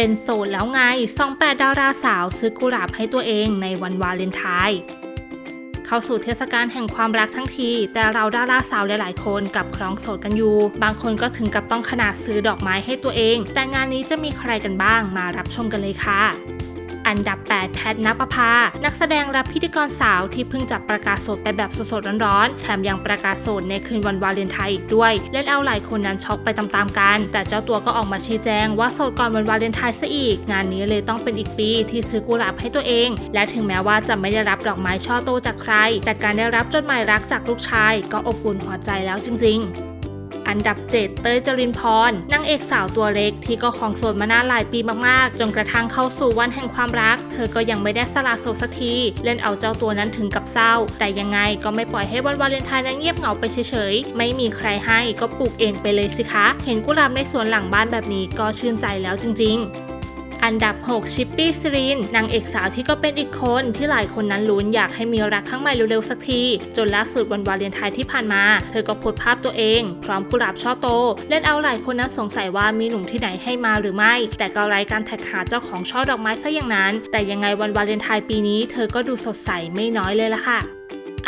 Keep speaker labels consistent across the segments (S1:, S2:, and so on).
S1: เป็นโสดแล้วไงส่องแปดดาราสาวซื้อกุหลาบให้ตัวเองในวันวาเลนไทน์เข้าสู่เทศกาลแห่งความรักทั้งที แต่เราดาราสาวหลาย ๆ คนกับครองโสดกันอยู่ บางคนก็ถึงกับต้องขนาดซื้อดอกไม้ให้ตัวเอง แต่งานนี้จะมีใครกันบ้างมารับชมกันเลยค่ะ อันดับ 8 แพทนปภา นักแสดงและพิธีกรสาวที่เพิ่งจับประกาศโสดไปแบบสดๆร้อนๆ แถมยังประกาศโสดในคืนวันวาเลนไทน์อีกด้วย เล่นเอาหลายคนนั้นช็อกไปตามๆกัน แต่เจ้าตัวก็ออกมาชี้แจงว่าโสดก่อนวันวาเลนไทน์ซะอีก งานนี้เลยต้องเป็นอีกปีที่ซื้อกุหลาบให้ตัวเอง และถึงแม้ว่าจะไม่ได้รับดอกไม้ช่อโตจากใคร แต่การได้รับจดหมายรักจากลูกชาย ก็อบอุ่นหัวใจแล้วจริง ๆ อันดับ 7 เต้ยจรินพรนางเอกสาวตัวเล็กที่ก็ของโสดมานานหลายปีมากๆ จนกระทั่งเข้าสู่วันแห่งความรัก เธอก็ยังไม่ได้สละโสดสักที เล่นเอาเจ้าตัวนั้นถึงกับเศร้า แต่ยังไงก็ไม่ปล่อยให้วันวาเลนไทน์นั้นเงียบเหงาไปเฉยๆ ไม่มีใครให้ก็ปลูกเองไปเลยสิคะ เห็นกุหลาบในสวนหลังบ้านแบบนี้ก็ชื่นใจแล้วจริง ๆ อันดับ 6 ชิปปี้ซิรินนางเอกสาวที่ก็เป็นอีกคนที่หลายคนนั้นลุ้นอยากให้มีรักครั้งใหม่เร็วๆสักที จนล่าสุดวันวาเลนไทน์ที่ผ่านมา เธอก็โพสภาพตัวเอง พร้อมกุหลาบช่อโต เล่นเอาหลายคนนั้นสงสัยว่ามีหนุ่มที่ไหนให้มาหรือไม่ แต่ก็ไร้การแท็กหาเจ้าของช่อดอกไม้ซะอย่างนั้น แต่ยังไงวันวาเลนไทน์ปีนี้เธอก็ดูสดใสไม่น้อยเลยละค่ะ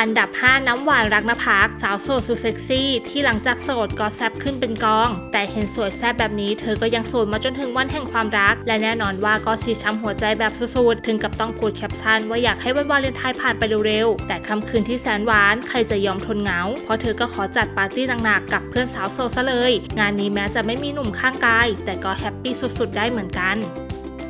S1: อันดับ 5 น้ำหวานรักนภักสาวโสดสุดเซ็กซี่ ที่หลังจากโสดก็แซบขึ้นเป็นกอง แต่เห็นสวยแซบแบบนี้เธอก็ยังโสดมาจนถึงวันแห่งความรัก และแน่นอนว่าก็ชีช้ำหัวใจแบบสุดๆถึงกับต้องพูดแคปชั่นว่าอยากให้วันวาเลนไทน์ผ่านไปเร็วๆแต่ค่ำคืนที่แสนหวานใครจะยอมทนเหงา เพราะเธอก็ขอจัดปาร์ตี้หนักๆกับเพื่อนสาวโสดซะเลย งานนี้แม้จะไม่มีหนุ่มข้างกาย แต่ก็แฮปปี้สุดๆได้เหมือนกัน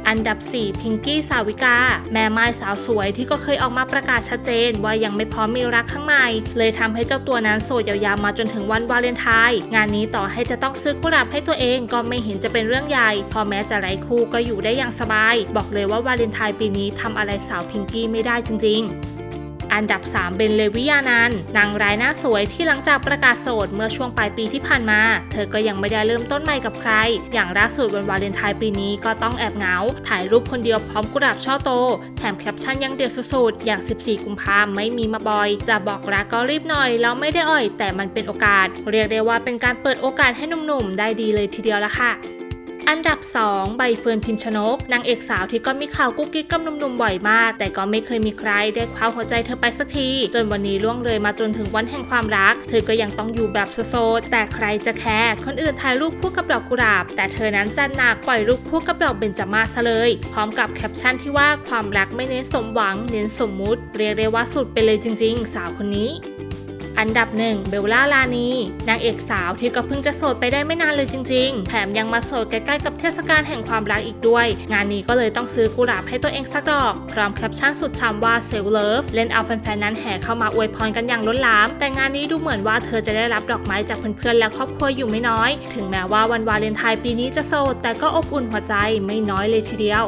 S1: อันดับ 4 พิงกี้สาวิกา แม่ไม้สาวสวยที่ก็เคยออกมาประกาศชัดเจน ว่ายังไม่พร้อมมีรักข้างในเลยทำให้เจ้าตัวนั้นโสดยาวๆมาจนถึงวันวาเลนไทน์งานนี้ต่อให้จะต้องซื้อกุหลาบให้ตัวเองก็ไม่เห็นจะเป็นเรื่องใหญ่เพอแม้จะไร้คู่ก็อยู่ได้อย่างสบาย บอกเลยว่าวาเลนไทน์ปีนี้ทำอะไรสาวพิงกี้ไม่ได้จริง ๆ อันดับ 3 เบนเลวิยานันนางร้ายหน้าสวยที่หลังจากประกาศโสดเมื่อช่วงปลายปีที่ผ่านมา เธอก็ยังไม่ได้เริ่มต้นใหม่กับใคร อย่างล่าสุดวันวาเลนไทน์ปีนี้ก็ต้องแอบเหงา ถ่ายรูปคนเดียวพร้อมกุหลาบช่อโต แถมแคปชั่นยังเด็ดสุดๆ อย่าง 14 กุมภาไม่มีมาบอย จะบอกรักก็รีบหน่อยแล้วไม่ได้อ่อย แต่มันเป็นโอกาส เรียกได้ว่าเป็นการเปิดโอกาสให้หนุ่มๆ ได้ดีเลยทีเดียวละค่ะ อันดับ 2 ใบเฟิร์นพิมชนก นางเอกสาวที่ก็มีข่าวกุ๊กกิ๊กกับหนุ่มๆบ่อยมาก แต่ก็ไม่เคยมีใครได้คว้าหัวใจเธอไปสักที จนวันนี้ล่วงเลยมาจนถึงวันแห่งความรัก เธอก็ยังต้องอยู่แบบโซดแต่ใครจะแคร์คนอื่นถ่ายรูปคู่กับดอกกุหลาบ แต่เธอนั้นจันหนักปล่อยรูปคู่กับดอกเบญจมาศซะเลย พร้อมกับแคปชั่นที่ว่าความรักไม่เน้นสมหวังเน้นสมมุติ เรียกได้ว่าสุดไปเลยจริง ๆ สาวคนนี้ อันดับหนึ่งเบลล่าลานีนางเอกสาวที่ก็เพิ่งจะโสดไปได้ไม่นานเลยจริง ๆ แถมยังมาโสดใกล้ๆกับเทศกาลแห่งความรักอีกด้วย งานนี้ก็เลยต้องซื้อกุหลาบให้ตัวเองสักดอก พร้อมแคปชั่นสุดช้ำว่าเซลเลิฟเล่นเอาแฟนๆนั้นแห่เข้ามาอวยพรกันอย่างล้นหลาม แต่งานนี้ดูเหมือนว่าเธอจะได้รับดอกไม้จากเพื่อนๆและครอบครัวอยู่ไม่น้อย ถึงแม้ว่าวันวาเลนไทน์ปีนี้จะโสดแต่ก็อบอุ่นหัวใจไม่น้อยเลยทีเดียว